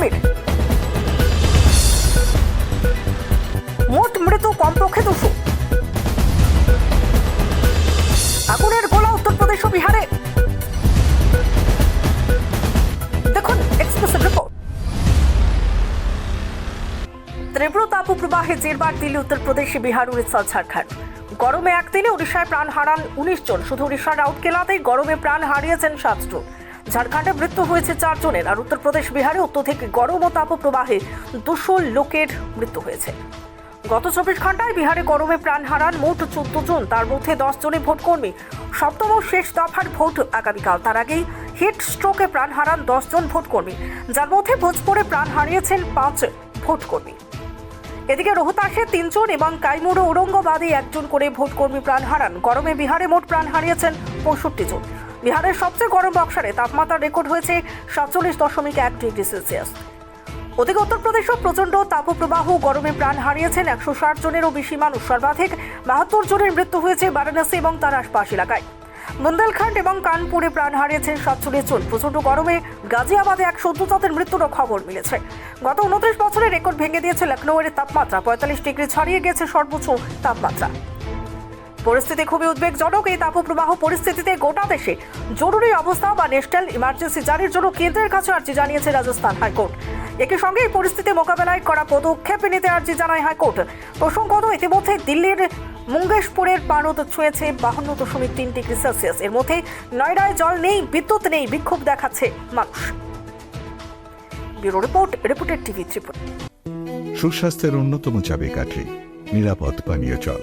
কর্মীর মোট মৃত কমপক্ষে দুশো। আগুনের গোলা উত্তরপ্রদেশ ও বিহারে। দেখুন এক্সক্লুসিভ রিপোর্ট তীব্র তাপপ্রবাহে জেরবার দিল্লি উত্তরপ্রদেশ বিহার, উড়িষ্যা, ঝাড়খণ্ড। গরমে একদিনে উড়িষ্যায় প্রাণ হারান উনিশ জন। শুধু উড়িষ্যার রাউরকেলাতেই গরমে প্রাণ হারিয়েছেন সাতজন ঝাড়খণ্ডে মৃত্যু হয়েছে চারজনের আর উত্তরপ্রদেশ, বিহারে অত্যধিক গরম ও তাপপ্রবাহে দুশো লোকের মৃত্যু হয়েছে। গত চব্বিশ ঘন্টায় বিহারে গরমে প্রাণ হারান মোট চোদ্দ জন, তার মধ্যে দশ জনই ভোটকর্মী। সপ্তম শেষ দফার ভোট আগামীকাল। তার আগেই হিট স্ট্রোকে প্রাণ হারান দশ জন ভোটকর্মী, যার মধ্যে ভোজপুরে প্রাণ হারিয়েছেন পাঁচ ভোটকর্মী। এদিকে রোহতাসে তিনজন এবং কাইমুর ঔরঙ্গাবাদে একজন করে ভোটকর্মী প্রাণ হারান। গরমে বিহারে মোট প্রাণ হারিয়েছেন পঁয়ষট্টি জন। বিহারের সবচেয়ে গরম বক্সারে তাপমাত্রা রেকর্ড হয়েছে সাতচল্লিশ দশমিক এক ডিগ্রি সেলসিয়াস। ওদিকে উত্তরপ্রদেশও প্রচণ্ড তাপপ্রবাহ, গরমে প্রাণ হারিয়েছেন একশো ষাট জনেরও বেশি মানুষ। সর্বাধিক বাহাত্তর জনের মৃত্যু হয়েছে বারাণসী এবং তার আশপাশ এলাকায়। বুন্দেলখণ্ড এবং কানপুরে প্রাণ হারিয়েছেন সাতচল্লিশ জন। প্রচণ্ড গরমে গাজিয়াবাদে এক সদ্যজাতের মৃত্যুরও খবর মিলেছে। গত উনত্রিশ বছরে রেকর্ড ভেঙে দিয়েছে লখনৌয়ের তাপমাত্রা। পঁয়তাল্লিশ ডিগ্রি ছাড়িয়ে গেছে সর্বোচ্চ তাপমাত্রা। পরিস্থিতি খুবই উদ্বেগজনক। এই তাপপ্রবাহ পরিস্থিতিতে গোটা দেশে জরুরি অবস্থা বা ন্যাশনাল ইমার্জেন্সি জারির জন্য কেন্দ্রের কাছে আর্জি জানিয়েছে রাজস্থান হাইকোর্ট। একই সঙ্গে এই পরিস্থিতি মোকাবেলায় করা পদক্ষেপ নিতে আর্জি জানায় হাইকোর্ট। প্রসঙ্গত, ইতিমধ্যে দিল্লির মুঙ্গেশপুরের পারদ ছুঁয়েছে বাহান্ন দশমিক তিন ডিগ্রি সেলসিয়াস। এর মধ্যে নয়ডায় জল নেই, বিদ্যুৎ নেই, বিক্ষোভ দেখাচ্ছে মানুষ। Bureau report reported TV Tripura. সুস্বাস্থ্যের অন্যতম চাবিকাঠি, নিরাপদ পানীয় জল।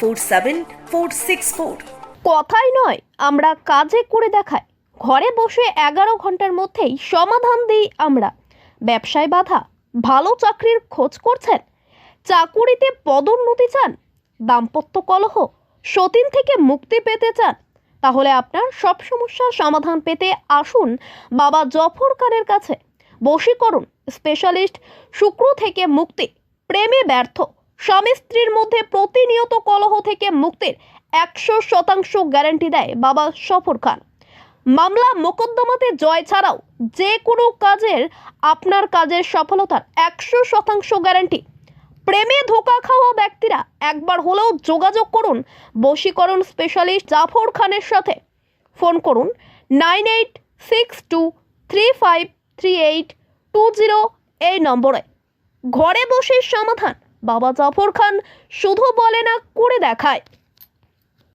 four seven four six four কথাই নয়, আমরা কাজে করে দেখাই। ঘরে বসে এগারো ঘণ্টার মধ্যেই সমাধান দিই আমরা। ব্যবসায় বাধা, ভালো চাকরির খোঁজ করছেন। চাকুরিতে পদোন্নতি চান। দাম্পত্য কলহ, সতীন থেকে মুক্তি পেতে চান। তাহলে আপনার সব সমস্যার সমাধান পেতে আসুন বাবা জফর খানের কাছে। বশীকরণ, স্পেশালিস্ট শুক্র থেকে মুক্তি, প্রেমে ব্যর্থ। স্বামী স্ত্রীর মধ্যে প্রতিনিয়ত কলহ থেকে মুক্তির একশো শতাংশ গ্যারান্টি দেয় বাবা সফর খান। মামলা মোকদ্দমাতে জয় ছাড়াও যে কোনো কাজের আপনার কাজের সফলতার একশো শতাংশ গ্যারান্টি। প্রেমে ধোকা খাওয়া ব্যক্তিরা একবার হলেও যোগাযোগ করুন বশীকরণ স্পেশালিস্ট জাফর খানের সাথে। ফোন করুন nine eight six two three five three eight two zero এই নম্বরে। ঘরে বসে সমাধান বাবা জাফর খান শুধু বলে না করে দেখায়।